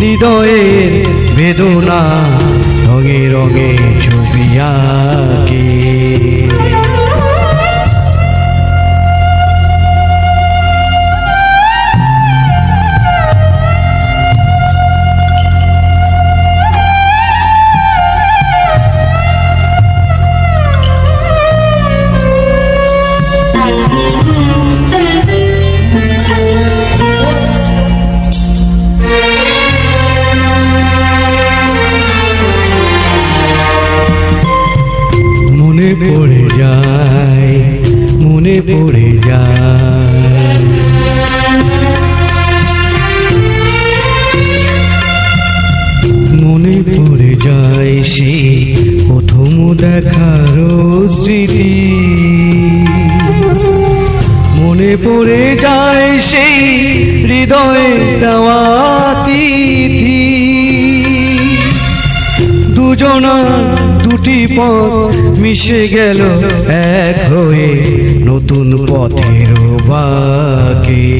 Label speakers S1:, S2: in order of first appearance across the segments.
S1: হৃদয়ের বেদনা রঙে রঙে ছবি আঁকে। যায়, মনে পড়ে যায়। মনে পড়ে যায় সে প্রথম দেখার স্মৃতি। মনে পড়ে যায় সেই হৃদয়ে দেওয়া তিথি। দুজনার দুটি পথ মিশে গেল এক হয়ে নতুন পথের বাকি।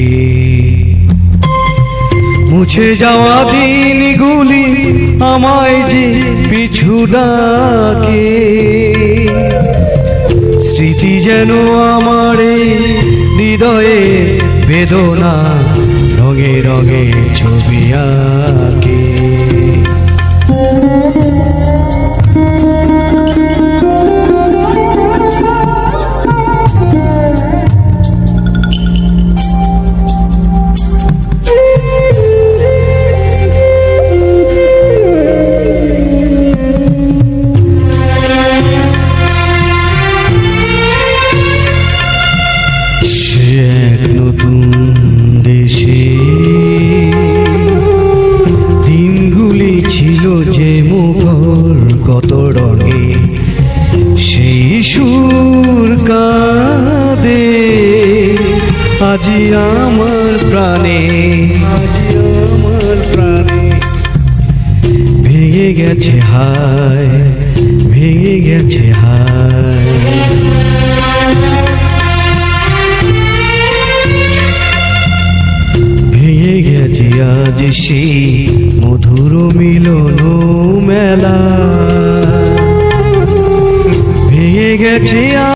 S1: মুছে যাওয়া দিনগুলি আমায় যে পিছু ডাকে। স্মৃতি যেন আমার হৃদয়ে বেদনা রঙে রঙে ছবি আঁকে। রঙে সেই সুর কাঁদে। আজি আমার প্রাণে আমার প্রাণে, ভেঙে গেছে হায়, ভেঙে গেছে হায়। ভেঙে গেছে আজ সেই মধুর মিলন মেলা। গেছে আজ